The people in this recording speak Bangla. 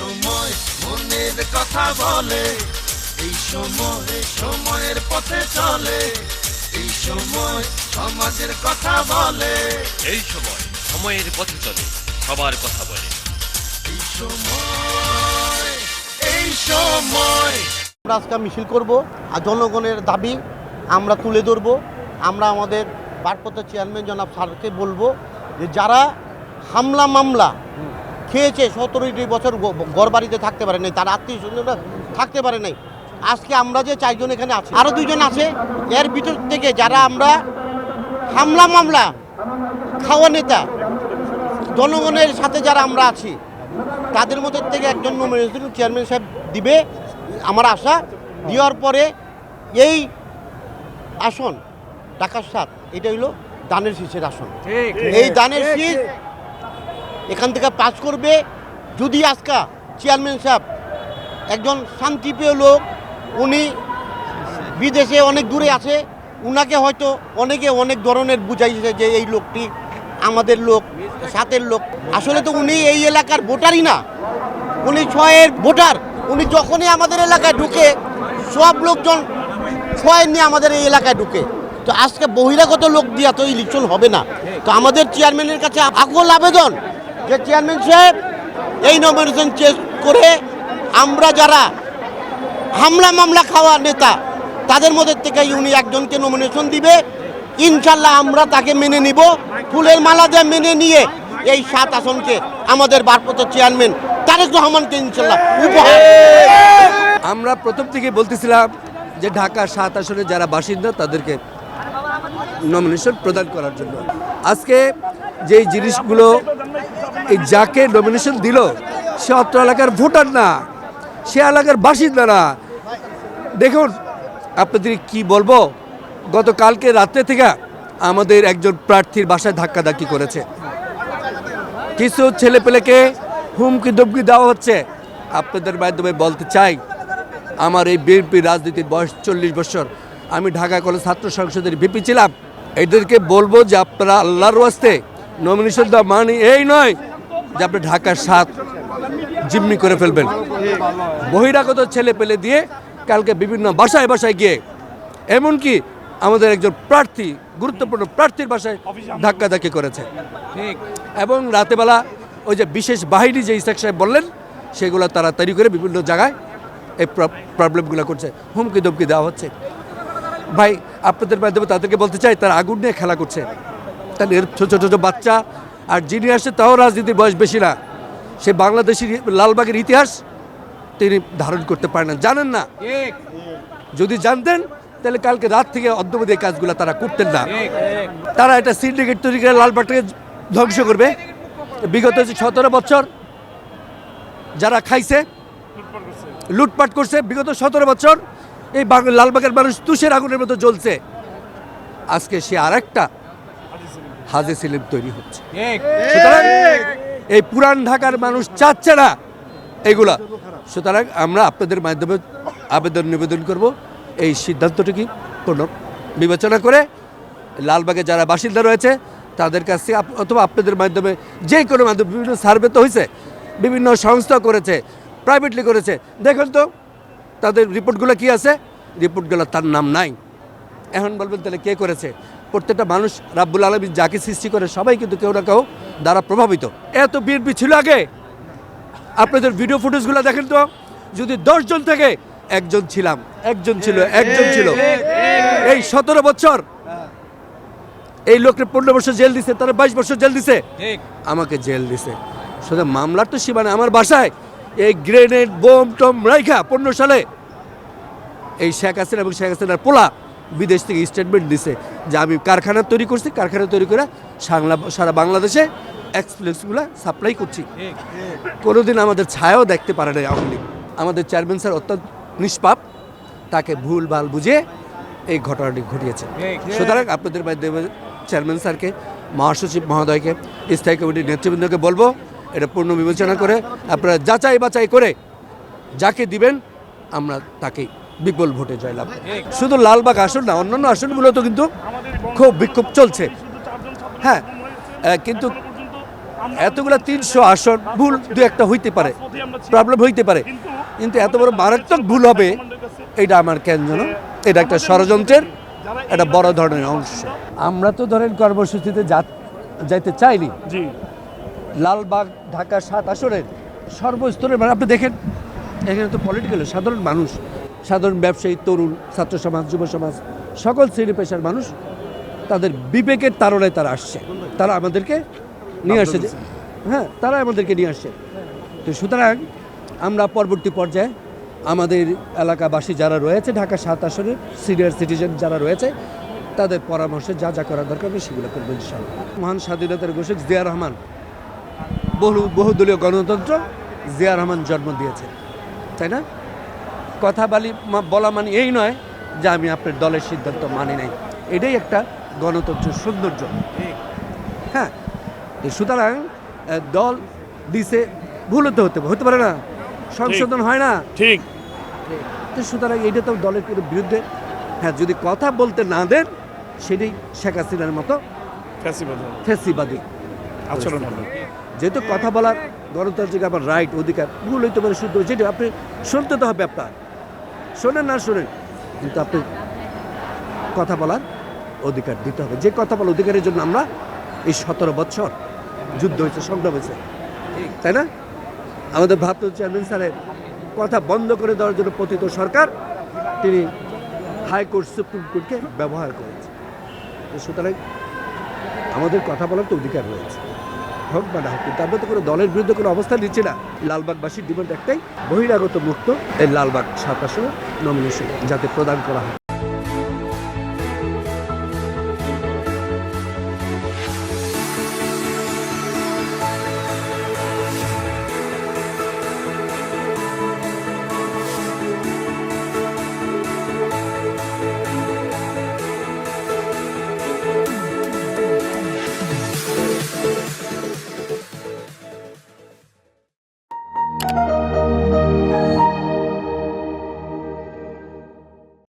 সময় মনের কথা বলে এই সময় সময়ের পথে চলে এই সময় সমাজের কথা বলে। এই সময় সময়ের পথে চলে সবার কথা বলে। এই সময় এই সময়। আমরা আজকে মিছিল করব আর জনগণের দাবি আমরা তুলে ধরব। আমরা আমাদের ভারপ্রাপ্ত চেয়ারম্যান জনাব স্যারকে বলব যে যারা হামলা মামলা খেয়েছে সতেরোটি বছর ঘর বাড়িতে থাকতে পারে নাই তার আত্মীয় স্বজনরা থাকতে পারে নাই। আজকে আমরা যে চারজন এখানে আছি আরও দুইজন আছে এর ভিতর থেকে যারা আমরা হামলা মামলা খাওয়া নেতা জনগণের সাথে যারা আমরা আছি তাদের মধ্যে থেকে একজন নমিনেশন চেয়ারম্যান সাহেব দিবে আমার আশা। দেওয়ার পরে এই আসন ঢাকার সাত এটা হইল দানের শীষের আসন। এই দানের শীষ এখান থেকে পাস করবে যদি আজকা চেয়ারম্যান সাহেব একজন শান্তিপ্রিয় লোক, উনি বিদেশে অনেক দূরে আছে, উনাকে হয়তো অনেকে অনেক ধরনের বুঝাইছে যে এই লোকটি আমাদের লোক সাতের লোক। আসলে তো উনি এই এলাকার ভোটারই না। উনি ছয়ের ভোটার। উনি যখনই আমাদের এলাকায় ঢুকে, সব লোকজন ছয় নিয়ে আমাদের এই এলাকায় ঢুকে। তো আজকে বহিরাগত লোক দিয়া তো ইলেকশন হবে না। তো আমাদের চেয়ারম্যানের কাছে আকল আবেদন যে চেয়ারম্যান সাহেব, এই নমিনেশন চেক করে আমরা যারা হামলা মামলা খাওয়া নেতা, তাদের মধ্যে থেকে উনি একজনকে নমিনেশন দিবে। ইনশাল্লাহ আমরা তাকে মেনে নিব। ফুলের মালা দিয়ে মেনে নিয়ে এই সাত আসনকে আমাদের ভারপ্রাপ্ত চেয়ারম্যান তারেক রহমানকে ইনশাল্লাহ উপহার আমরা প্রথম থেকে বলতেছিলাম যে ঢাকা সাত আসনে যারা বাসিন্দা, তাদেরকে নমিনেশন প্রদান করার জন্য। আজকে যেই জিনিসগুলো এই যাকে নমিনেশন দিল, সে অত্র এলাকার ভোটার না, সে এলাকার বাসিন্দা না। দেখুন, আপনাদের কি বলব, গতকালকে রাত্রে থেকে আমাদের একজন প্রার্থীর বাসায় ধাক্কাধাক্কি করেছে। কিছু ছেলেপেলেকে হুমকি ধমকি দেওয়া হচ্ছে। আপনাদের মাধ্যমে বলতে চাই, আমার এই বিএনপি রাজনীতির বয়স চল্লিশ বছর। আমি ঢাকা কলেজ ছাত্র সংসদের ভিপি ছিলাম। এদেরকে বলব যে আপনারা আল্লাহর ওয়াস্তে নমিনেশন দেওয়া মানে এই নয় যে আপনি ঢাকার সাত জিম্মি করে ফেলবেন। বহিরাগত ছেলে পেলে দিয়ে কালকে বিভিন্ন বাসায় বাসায় গিয়ে এমনকি আমাদের একজন প্রার্থী গুরুত্বপূর্ণ প্রার্থীর বাসায় ধাক্কাধাক্কি করেছে। এবং রাতেবেলা ওই যে বিশেষ বাহিনী যে ইসাক সাহেব বললেন সেগুলো তারা তৈরি করে বিভিন্ন জায়গায় এই প্রবলেমগুলো করছে। হুমকি ধমকি দেওয়া হচ্ছে। ভাই আপনাদের মাধ্যমে তাদেরকে বলতে চাই তারা আগুন নিয়ে খেলা করছে। তাদের ছোটো ছোটো বাচ্চা আর যিনি আসছে তাও রাজনীতির বয়স বেশি না। সে বাংলাদেশের লালবাগের ইতিহাস তিনি ধারণ করতে পারেন না। জানেন না? যদি জানতেন তাহলে কালকে রাত থেকে অদ্যবধি এই কাজগুলো তারা করতেন না। তারা এটা সিন্ডিকেট তৈরি করে লালবাগটাকে ধ্বংস করবে। বিগত যে সতেরো বছর। যারা খাইছে লুটপাট করছে বিগত সতেরো বছর এই লালবাগের মানুষ তুষের আগুনের মতো জ্বলছে। আজকে সে আর একটা হাজে সিলিম তৈরি হচ্ছে। সুতরাং এই পুরান ঢাকার মানুষ চাচ্ছে না এগুলা। সুতরাং আমরা আপনাদের মাধ্যমে আবেদন নিবেদন করব। এই সিদ্ধান্তটি কোনো বিবেচনা করে লালবাগে যারা বাসিন্দা রয়েছে তাদের কাছে অথবা আপনাদের মাধ্যমে যে কোনো মাধ্যমে বিভিন্ন সার্ভে তো হয়েছে বিভিন্ন সংস্থা করেছে প্রাইভেটলি করেছে। দেখুন তো তাদের রিপোর্টগুলো কি আছে? রিপোর্টগুলো তার নাম নাই। এখন বলবেন তাহলে কে করেছে? প্রত্যেকটা মানুষ রাব্বুল আলমী যাকে সৃষ্টি করে সবাই কিন্তু কেউ না কেউ দ্বারা প্রভাবিত। এত বিএনপি ছিল আগে। আপনাদের ভিডিও ফুটেজগুলো দেখেন তো? যদি দশজন থেকে একজন ছিলাম, একজন ছিল একজন ছিল। এই সতেরো বছর এই লোককে পনেরো বছর জেল দিছে, তারা বাইশ বছর জেল দিছে। আমাকে জেল দিছে। শুধু মামলার তো সীমা নেই। আমার বাসায় এই গ্রেনেড বোম টম রাইখা পনেরো সালে এই শেখ হাসিনা এবং শেখ হাসিনার পোলা বিদেশ থেকে স্টেটমেন্ট দিছে যে আমি কারখানা তৈরি করছি, কারখানা তৈরি করে সাংলা সারা বাংলাদেশে এক্সপ্রেসগুলো সাপ্লাই করছি। কোনোদিন আমাদের ছায়াও দেখতে পারে না আওয়ামী লীগ। আমাদের চেয়ারম্যান স্যার অত্যন্ত নিষ্পাপ, তাকে ভুল ভালো বুঝে এই ঘটনাটি ঘটিয়েছে। সুতরাং আপনাদের মাধ্যমে চেয়ারম্যান স্যারকে মহাসচিব মহোদয়কে, স্থায়ী কমিটির নেতৃবৃন্দকে বলব, এটা পূর্ণ বিবেচনা করে, আপনারা যাচাই বাছাই করে যাকে দিবেন, আমরা তাকে বিপুল ভোটে জয়লাভ। শুধু লালবাগ আসন না অন্যান্য আসনগুলো তো কিন্তু খুব বিক্ষোভ চলছে। হ্যাঁ কিন্তু এতগুলো তিনশো আসন ভুল দু একটা হইতে পারে প্রবলেম হইতে পারে। কিন্তু এত বড় মারাত্মক ভুল হবে এটা আমার কেন জানো? এটা একটা ষড়যন্ত্রের একটা বড় ধরনের অংশ। আমরা তো ধরেন কর্মসূচিতে যা- যাইতে চাইনি। লালবাগ ঢাকা সাত আসনের সর্বস্তরের মানে আপনি দেখেন এখানে তো পলিটিক্যাল সাধারণ মানুষ। সাধারণ ব্যবসায়ী তরুণ ছাত্র সমাজ যুব সমাজ সকল শ্রেণি পেশার মানুষ তাদের বিবেকের তারণায় তারা আসছে। তারা আমাদেরকে নিয়ে আসছে হ্যাঁ তারা আমাদেরকে নিয়ে আসছে। তো সুতরাং আমরা পরবর্তী পর্যায়ে আমাদের এলাকাবাসী যারা রয়েছে ঢাকা সাত আসনের সিনিয়র সিটিজেন যারা রয়েছে তাদের পরামর্শে যা যা করা দরকার আমি সেগুলো করব ইনশাল্লাহ মহান স্বাধীনতার ঘোষক জিয়া রহমান বহু বহুদলীয় গণতন্ত্র জিয়া রহমান জন্ম দিয়েছে। তাই না? কথা বলি বলা মানে এই নয় যে আমি আপনার দলের সিদ্ধান্ত মানি নাই। এটাই একটা গণতন্ত্রের সৌন্দর্য। হ্যাঁ সুতরাং দল দিছে ভুল হতে হতে হতে পারে না। সংশোধন হয় না। ঠিক। তো সুতরাং এটা তো দলের কোনো বিরুদ্ধে হ্যাঁ যদি কথা বলতে না দেন সেটাই শেখ হাসিনার মতো ফেসিবাদী আচরণ যেহেতু কথা বলার গণতান্ত্রিক আমার রাইট অধিকার ভুল হইতে পারে শুদ্ধ যেটা আপনি শুনতে তো হবে আপনার। শোনেন না, শোনেন। কিন্তু আপনি কথা বলার অধিকার দিতে হবে। যে কথা বলার অধিকারের জন্য আমরা এই সতেরো বছর যুদ্ধ হয়েছে, সংগ্রাম হয়েছে। তাই না? আমাদের ভারত চেয়ারম্যান স্যারের কথা বন্ধ করে দেওয়ার জন্য পতিত সরকার তিনি হাইকোর্ট সুপ্রিম কোর্টকে ব্যবহার করেছে। সুতরাং আমাদের কথা বলার তো অধিকার রয়েছে। হোক বা না হোক, কিন্তু আমরা তো কোনো দলের বিরুদ্ধে কোনো অবস্থান নিচ্ছি না। লালবাগবাসীর ডিমান্ড একটাই, বহিরাগত মুক্ত এই লালবাগ সাতাশ নমিনেশন যাতে প্রদান করা হয়।